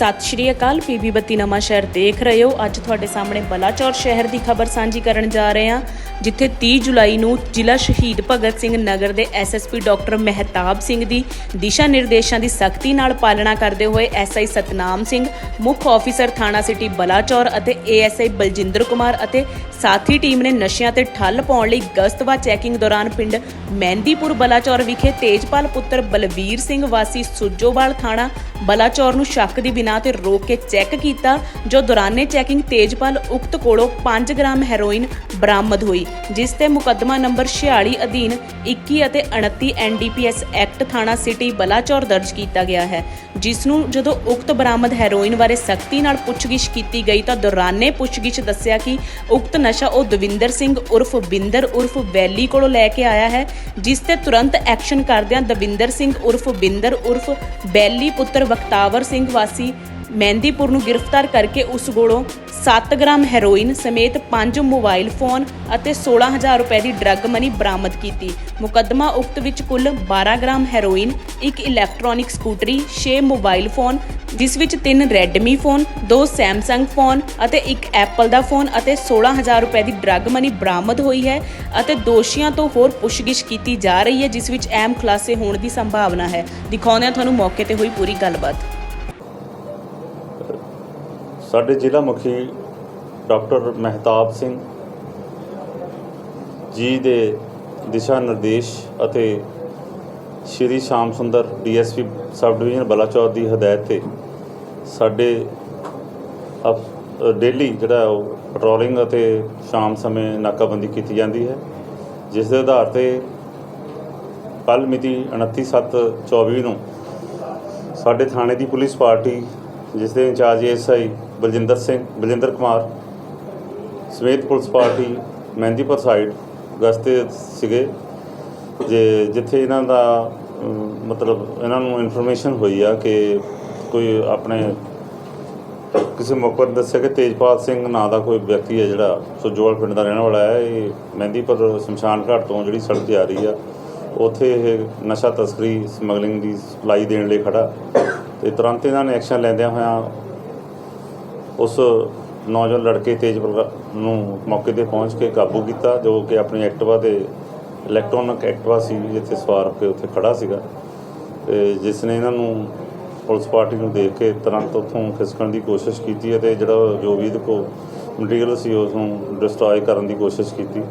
ਸਤਿ ਸ਼੍ਰੀ ਅਕਾਲ। ਪੀਬੀ ਬੱਤੀ ਨਵਾਂ ਸ਼ਹਿਰ ਦੇਖ ਰਹੇ ਹੋ। ਅੱਜ ਤੁਹਾਡੇ ਸਾਹਮਣੇ ਬਲਾਚੌਰ ਸ਼ਹਿਰ ਦੀ ਖਬਰ ਸਾਂਝੀ ਕਰਨ ਜਾ ਰਹੇ ਹਾਂ, ਜਿੱਥੇ 30 ਜੁਲਾਈ ਨੂੰ ਜ਼ਿਲ੍ਹਾ ਸ਼ਹੀਦ ਭਗਤ ਸਿੰਘ ਨਗਰ ਦੇ ਐਸਐਸਪੀ ਡਾਕਟਰ ਮਹਿਤਾਬ ਸਿੰਘ ਦੀ ਦਿਸ਼ਾ ਨਿਰਦੇਸ਼ਾਂ ਦੀ ਸਖਤੀ ਨਾਲ ਪਾਲਣਾ ਕਰਦੇ ਹੋਏ ਐਸਆਈ ਸਤਨਾਮ ਸਿੰਘ, ਮੁੱਖ ਆਫੀਸਰ ਥਾਣਾ ਸਿਟੀ ਬਲਾਚੌਰ ਅਤੇ ਏਐਸਆਈ ਬਲਜਿੰਦਰ ਕੁਮਾਰ ਅਤੇ ਸਾਥੀ ਟੀਮ ਨੇ ਨਸ਼ਿਆਂ ਤੇ ਠੱਲ ਪਾਉਣ ਲਈ ਗਸ਼ਤਵਾ ਚੈਕਿੰਗ ਦੌਰਾਨ ਪਿੰਡ ਮਹਿੰਦੀਪੁਰ ਬਲਾਚੌਰ ਵਿਖੇ ਤੇਜਪਾਲ ਪੁੱਤਰ ਬਲਵੀਰ ਸਿੰਘ ਵਾਸੀ ਸੁੱਜੋਵਾਲ ਥਾਣਾ ਬਲਾਚੌਰ ਨੂੰ ਸ਼ੱਕ ਦੀ ਬਿਨਾਂ ਤੇ ਰੋਕ ਕੇ ਚੈੱਕ ਕੀਤਾ, ਜੋ ਦੌਰਾਨੇ ਚੈਕਿੰਗ ਤੇਜਪਾਲ ਉਕਤ ਕੋਲੋਂ 5 ਗ੍ਰਾਮ ਹੈਰੋਇਨ ਬਰਾਮਦ ਹੋਈ, ਜਿਸ ਤੇ ਮੁਕੱਦਮਾ ਨੰਬਰ 46 ਅਧੀਨ 21 ਅਤੇ 29 ਐਨਡੀਪੀਐਸ ਐਕਟ ਥਾਣਾ ਸਿਟੀ ਬਲਾਚੌਰ ਦਰਜ ਕੀਤਾ ਗਿਆ ਹੈ, ਜਿਸ ਨੂੰ ਜਦੋਂ ਉਕਤ ਬਰਾਮਦ ਹੈਰੋਇਨ ਬਾਰੇ ਸਖਤੀ ਨਾਲ ਪੁੱਛਗਿੱਛ ਕੀਤੀ ਗਈ ਤਾਂ ਦੌਰਾਨੇ ਪੁੱਛਗਿੱਛ ਦੱਸਿਆ ਕਿ ਉਕਤ ਨਸ਼ਾ ਉਹ ਦਵਿੰਦਰ ਸਿੰਘ ਉਰਫ ਬਿੰਦਰ ਉਰਫ ਵੈਲੀ ਕੋਲੋਂ ਲੈ ਕੇ ਆਇਆ ਹੈ, ਜਿਸ ਤੇ ਤੁਰੰਤ ਐਕਸ਼ਨ ਕਰਦਿਆਂ ਦਵਿੰਦਰ ਸਿੰਘ ਉਰਫ ਬਿੰਦਰ ਉਰਫ ਬੈਲੀ ਪੁੱਤਰ ਬਖਤਾਵਰ ਸਿੰਘ ਵਾਸੀ ਮਹਿੰਦੀਪੁਰ ਨੂੰ ਗ੍ਰਿਫਤਾਰ ਕਰਕੇ ਉਸ ਕੋਲੋਂ 7 ਗ੍ਰਾਮ ਹੈਰੋਇਨ ਸਮੇਤ 5 ਮੋਬਾਈਲ ਫੋਨ ਅਤੇ 16000 ਰੁਪਏ ਦੀ ਡਰੱਗ ਮਨੀ ਬਰਾਮਦ ਕੀਤੀ। ਮੁਕੱਦਮਾ ਉਕਤ ਵਿੱਚ ਕੁੱਲ 12 ਗ੍ਰਾਮ ਹੈਰੋਇਨ, ਇੱਕ ਇਲੈਕਟ੍ਰੋਨਿਕ ਸਕੂਟਰੀ 6 ਮੋਬਾਈਲ ਫੋਨ, ਜਿਸ ਵਿੱਚ 3 ਰੈਡਮੀ ਫੋਨ 2 ਸੈਮਸੰਗ ਫੋਨ ਅਤੇ ਇੱਕ ਐਪਲ ਦਾ ਫੋਨ ਅਤੇ 16000 ਰੁਪਏ ਦੀ ਡਰੱਗ ਮਨੀ ਬਰਾਮਦ ਹੋਈ ਹੈ ਅਤੇ ਦੋਸ਼ੀਆਂ ਤੋਂ ਹੋਰ ਪੁੱਛਗਿੱਛ ਕੀਤੀ ਜਾ ਰਹੀ ਹੈ, ਜਿਸ ਵਿੱਚ ਅਹਿਮ ਖੁਲਾਸੇ ਹੋਣ ਦੀ ਸੰਭਾਵਨਾ ਹੈ। ਦਿਖਾਉਂਦੇ ਹਾਂ ਤੁਹਾਨੂੰ ਮੌਕੇ ਤੇ ਹੋਈ ਪੂਰੀ ਗੱਲਬਾਤ। ਸਾਡੇ ਜ਼ਿਲ੍ਹਾ ਮੁਖੀ ਡਾਕਟਰ ਮਹਿਤਾਬ ਸਿੰਘ ਜੀ ਦੇ ਦਿਸ਼ਾ ਨਿਰਦੇਸ਼ ਅਤੇ Shri Sham Sundar DSP sub division Balachaur ਦੀ ਹਦਾਇਤ ਤੇ ਸਾਡੇ ਡੇਲੀ ਜਿਹੜਾ ਉਹ ਪੈਟਰੋਲਿੰਗ ਅਤੇ ਸ਼ਾਮ ਸਮੇਂ ਨਾਕਾਬੰਦੀ ਕੀਤੀ ਜਾਂਦੀ ਹੈ, ਜਿਸ ਦੇ ਆਧਾਰ ਤੇ ਕੱਲ ਮਿਤੀ 29/7/24 ਨੂੰ ਸਾਡੇ ਥਾਣੇ ਦੀ ਪੁਲਿਸ ਪਾਰਟੀ, ਜਿਸ ਦੇ ਇੰਚਾਰਜ ਐਸਆਈ ਬਲਜਿੰਦਰ ਸਿੰਘ, ਬਲਜਿੰਦਰ ਕੁਮਾਰ ਸਮੇਤ ਪੁਲਿਸ ਪਾਰਟੀ ਮਹਿੰਦੀਪੁਰ ਸਾਈਡ, ਗਸਤੇ ਸੀਗੇ, ਜੇ ਜਿੱਥੇ ਇਹਨਾਂ ਦਾ ਮਤਲਬ ਇਹਨਾਂ ਨੂੰ ਇਨਫੋਰਮੇਸ਼ਨ ਹੋਈ ਆ ਕਿ ਕੋਈ ਆਪਣੇ ਕਿਸੇ ਮੌਕੇ ਦੱਸਿਆ ਕਿ ਤੇਜਪਾਲ ਸਿੰਘ ਨਾਂ ਦਾ ਕੋਈ ਵਿਅਕਤੀ ਹੈ ਜਿਹੜਾ ਸੁਜੋਲ ਪਿੰਡ ਦਾ ਰਹਿਣ ਵਾਲਾ ਹੈ, ਇਹ ਮਹਿੰਦੀਪੁਰ ਸ਼ਮਸ਼ਾਨ ਘਾਟ ਤੋਂ ਜਿਹੜੀ ਸੜਕ ਤੇ ਆ ਰਹੀ ਆ, ਉੱਥੇ ਇਹ ਨਸ਼ਾ ਤਸਕਰੀ ਸਮਗਲਿੰਗ ਦੀ ਸਪਲਾਈ ਦੇਣ ਲਈ ਖੜਾ। ਤੇ ਤੁਰੰਤ ਇਹਨਾਂ ਨੇ ਐਕਸ਼ਨ ਲੈਂਦਿਆਂ ਹੋਇਆਂ ਉਸ ਨੌਜਵਾਨ ਲੜਕੇ ਤੇਜਪਾਲ ਨੂੰ ਮੌਕੇ ਤੇ ਪਹੁੰਚ ਕੇ ਕਾਬੂ ਕੀਤਾ, ਜੋ ਕਿ ਆਪਣੀ ਐਕਟਿਵਾ ਤੇ ਇਲੈਕਟ੍ਰੋਨਿਕ ਐਕਟਿਵਾ ਸੀ, ਜਿੱਥੇ ਸਵਾਰ ਹੋ ਕੇ ਉੱਥੇ ਖੜਾ ਸੀਗਾ। ਤੇ ਜਿਸ ਨੇ ਇਹਨਾਂ ਨੂੰ ਪੁਲਿਸ ਪਾਰਟੀ ਨੂੰ ਦੇਖ ਕੇ ਤੁਰੰਤ ਉੱਥੋਂ ਖਿਸਕਣ ਦੀ ਕੋਸ਼ਿਸ਼ ਕੀਤੀ ਅਤੇ ਜਿਹੜਾ ਜੋ ਵੀ ਇਹਦੇ ਕੋਲ ਮਟੀਰੀਅਲ ਸੀ, ਉਸ ਨੂੰ ਡਿਸਟਰੋਏ ਕਰਨ ਦੀ ਕੋਸ਼ਿਸ਼ ਕੀਤੀ।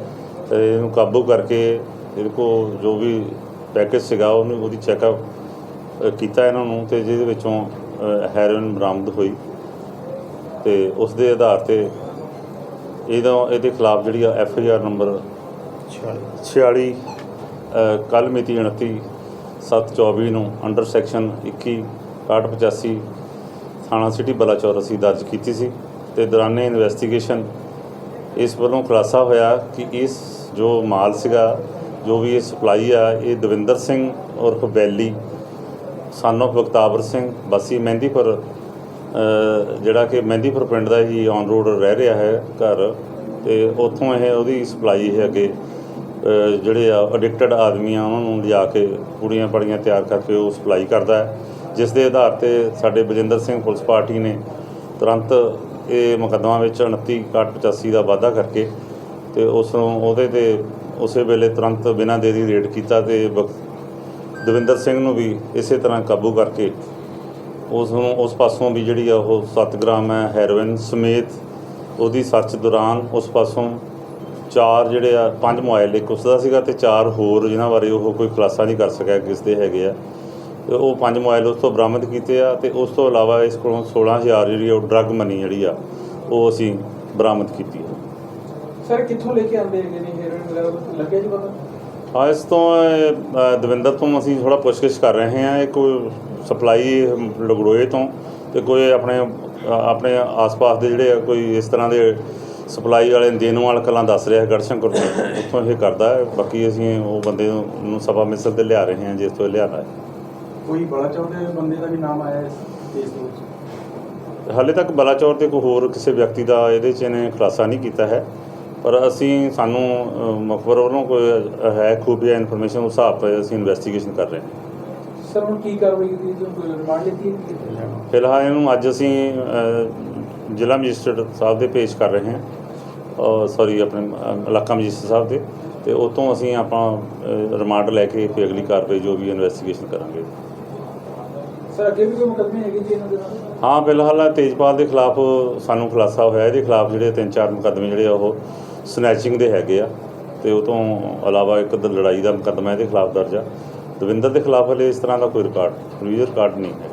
ਤੇ ਇਹਨੂੰ ਕਾਬੂ ਕਰਕੇ ਇਹਦੇ ਕੋਲ ਜੋ ਵੀ ਪੈਕੇਜ ਸੀਗਾ, ਉਹਨੂੰ ਉਹਦੀ ਚੈੱਕਅਪ ਕੀਤਾ ਇਹਨਾਂ ਨੂੰ ਤੇ ਜਿਹਦੇ ਵਿੱਚੋਂ ਹੈਰੋਇਨ ਬਰਾਮਦ ਹੋਈ। ਤੇ ਉਸ ਦੇ ਆਧਾਰ ਤੇ ਇਹਦਾ ਇਹਦੇ ਖਿਲਾਫ ਜਿਹੜੀ ਆ ਐਫ ਆਈ ਆਰ ਨੰਬਰ 46 ਕੱਲ ਮਿਤੀ 29 724 ਨੂੰ ਅੰਡਰ ਸੈਕਸ਼ਨ 21 6185 ਥਾਣਾ ਸਿਟੀ ਬਲਾਚੌਰ ਅਸੀਂ ਦਰਜ ਕੀਤੀ ਸੀ ਤੇ ਦੌਰਾਨੇ ਇਨਵੈਸਟੀਗੇਸ਼ਨ ਇਸ ਵੱਲੋਂ ਖੁਲਾਸਾ ਹੋਇਆ ਕਿ ਇਸ ਜੋ ਮਾਲ ਸੀਗਾ, ਜੋ ਵੀ ਇਹ ਸਪਲਾਈ ਆ, ਇਹ ਦਵਿੰਦਰ ਸਿੰਘ ਉਰਫ ਬੈਲੀ ਸਨ of ਬਖਤਾਵਰ ਸਿੰਘ, ਵਾਸੀ ਮਹਿੰਦੀਪੁਰ ਜਿਹੜਾ ਕਿ ਮਹਿੰਦੀਪੁਰ ਪਿੰਡ ਦਾ ਹੀ ਔਨ ਰੋਡ ਰਹਿ ਰਿਹਾ ਹੈ ਘਰ ਤੇ ਉੱਥੋਂ ਇਹ ਉਹਦੀ ਸਪਲਾਈ ਹੈ ਅੱਗੇ ਜਿਹੜੇ ਆ ਐਡਿਕਟਡ ਆਦਮੀ ਆ ਉਹਨਾਂ ਨੂੰ ਲਿਜਾ ਕੇ ਕੁੜੀਆਂ ਪੜੀਆਂ ਤਿਆਰ ਕਰਕੇ ਉਹ ਸਪਲਾਈ ਕਰਦਾ ਹੈ, ਜਿਸ ਦੇ ਆਧਾਰ ਤੇ ਸਾਡੇ ਬਜਿੰਦਰ ਸਿੰਘ ਪੁਲਿਸ ਪਾਰਟੀ ਨੇ ਤੁਰੰਤ ਇਹ ਮੁਕੱਦਮਾ ਵਿੱਚ 29 85 ਦਾ ਵਾਅਦਾ ਕਰਕੇ ਤੇ ਉਸ ਨੂੰ ਉਹਦੇ ਤੇ ਉਸੇ ਵੇਲੇ ਤੁਰੰਤ ਬਿਨਾਂ ਦੇਰੀ ਰੇਡ ਕੀਤਾ ਤੇ ਬਖ- ਦਵਿੰਦਰ ਸਿੰਘ ਨੂੰ ਵੀ ਇਸੇ ਤਰ੍ਹਾਂ ਕਾਬੂ ਕਰਕੇ ਉਸ ਨੂੰ, ਉਸ ਪਾਸੋਂ ਵੀ ਜਿਹੜੀ ਆ ਉਹ 7 ਗ੍ਰਾਮ ਹੈ ਹੈਰੋਇਨ ਸਮੇਤ ਉਹਦੀ ਸਰਚ ਦੌਰਾਨ ਉਸ ਪਾਸੋਂ ਚਾਰ ਜਿਹੜੇ ਆ, ਪੰਜ ਮੋਬਾਈਲ ਇੱਕ ਉਸ ਦਾ ਸੀਗਾ ਤੇ ਚਾਰ ਹੋਰ ਜਿਨ੍ਹਾਂ ਬਾਰੇ ਉਹ ਕੋਈ ਖੁਲਾਸਾ ਨਹੀਂ ਕਰ ਸਕਿਆ ਕਿਸ ਦੇ ਹੈਗੇ ਆ। ਤੇ ਉਹ ਪੰਜ ਮੋਬਾਈਲ ਉਸ ਤੋਂ ਬਰਾਮਦ ਕੀਤੇ ਆ ਤੇ ਉਸ ਤੋਂ ਇਲਾਵਾ ਇਸ ਕੋਲੋਂ 16000 ਜਿਹੜੀ ਆ ਉਹ ਡਰੱਗ ਮਨੀ ਜਿਹੜੀ ਆ, ਉਹ ਅਸੀਂ ਬਰਾਮਦ ਕੀਤੀ ਹੈ ਸਰ, ਕਿੱਥੋਂ ਲੈ ਕੇ ਆਉਂਦੇ ਹੈਗੇ ਨੇ? ਹੈਰੋਇਨ ਵਗੈਰਾ ਲੱਗਿਆ ਜੀ ਪਤਾ? ਹਾਂ ਇਸ ਤੋਂ ਇਹ, ਅ, ਦਵਿੰਦਰ ਤੋਂ ਅਸੀਂ ਥੋੜਾ ਪੁੱਛਗਿੱਛ ਕਰ ਰਹੇ ਹਾਂ। ਇਹ ਕੋਈ ਸਪਲਾਈ ਲਗੜੋਏ ਤੋਂ ਤੇ ਕੋਈ ਆਪਣੇ ਅ, ਆਪਣੇ ਆਸ-ਪਾਸ ਦੇ ਜਿਹੜੇ ਆ ਕੋਈ ਇਸ ਤਰ੍ਹਾਂ ਦੇ ਸਪਲਾਈ ਵਾਲੇ ਦੇਨਵਾਲ ਕਲਾਂ ਦੱਸ ਰਿਹਾ ਗੜਸ਼ੰਕਰ ਤੋਂ ਉੱਥੋਂ ਇਹ ਕਰਦਾ ਹੈ। ਬਾਕੀ ਅਸੀਂ ਉਹ ਬੰਦੇ ਨੂੰ ਨੂੰ ਸਭਾ ਮਿਸਲ ਤੇ ਲਿਆ ਰਹੇ ਹਾਂ ਜਿਸ ਤੋਂ ਇਹ ਲਿਆਣਾ ਹੈ। ਕੋਈ ਬੜਾ ਚੌੜੇ ਬੰਦੇ ਦਾ ਵੀ ਨਾਮ ਆਇਆ ਇਸ ਕੇਸ ਦੇ ਵਿੱਚ? ਹਾਲੇ ਤੱਕ ਬਲਾਚੌਰ ਤੇ ਕੋਈ ਹੋਰ ਕਿਸੇ ਵਿਅਕਤੀ ਦਾ ਇਹਦੇ 'ਚ ਇਹਨੇ ਖੁਲਾਸਾ ਨਹੀਂ ਕੀਤਾ ਹੈ। ਪਰ ਅਸੀਂ ਸਾਨੂੰ ਮੁਖਬਰ ਵੱਲੋਂ ਕੋਈ ਹੈ ਖੂਬੀਆ ਇਨਫੋਰਮੇਸ਼ਨ ਉਸ ਹਿਸਾਬ ਤੇ ਅਸੀਂ ਇਨਵੈਸਟੀਗੇਸ਼ਨ ਕਰ ਰਹੇ ਹਾਂ। ਸਰ ਹੁਣ ਕੀ ਕਾਰਵਾਈ ਕੀਤੀ ਜੋ ਕੋਈ ਰਿਮਾਂਡ ਜਾਣਾ ਫਿਲਹਾਲ ਇਹਨੂੰ ਅੱਜ ਅਸੀਂ ਜ਼ਿਲ੍ਹਾ ਮੈਜਿਸਟਰੇਟ ਸਾਹਿਬ ਦੇ ਪੇਸ਼ ਕਰ ਰਹੇ ਹਾਂ। ਔਰ ਸੌਰੀ ਆਪਣੇ ਇਲਾਕਾ ਮੈਜਿਸਟਰ ਸਾਹਿਬ ਦੇ। ਤੇ ਉਹ ਤੋਂ ਅਸੀਂ ਆਪਾਂ ਰਿਮਾਂਡ ਲੈ ਕੇ ਫਿਰ ਅਗਲੀ ਕਾਰਵਾਈ ਜੋ ਵੀ ਇਨਵੈਸਟੀਗੇਸ਼ਨ ਕਰਾਂਗੇ। ਸਰ ਅੱਗੇ ਵੀ ਕੋਈ ਮੁਕੱਦਮੇ ਹੈਗੇ ਜੀ ਇਹਨਾਂ ਦੇ ਨਾਲ? ਹਾਂ ਫਿਲਹਾਲ ਤੇਜਪਾਲ ਦੇ ਖਿਲਾਫ ਸਾਨੂੰ ਖੁਲਾਸਾ ਹੋਇਆ। ਇਹਦੇ ਖਿਲਾਫ ਜਿਹੜੇ ਤਿੰਨ ਚਾਰ ਮੁਕੱਦਮੇ ਜਿਹੜੇ ਉਹ ਸਨੈਚਿੰਗ ਦੇ ਹੈਗੇ ਆ ਤੇ ਉਹ ਤੋਂ ਇਲਾਵਾ ਇੱਕ ਲੜਾਈ ਦਾ ਮੁਕੱਦਮਾ ਇਹਦੇ ਖਿਲਾਫ ਦਰਜ ਆ। ਦਵਿੰਦਰ ਦੇ ਖਿਲਾਫ ਹਲੇ ਇਸ ਤਰ੍ਹਾਂ ਦਾ ਕੋਈ ਰਿਕਾਰਡ ਰਿਕਾਰਡ ਨਹੀਂ ਹੈ।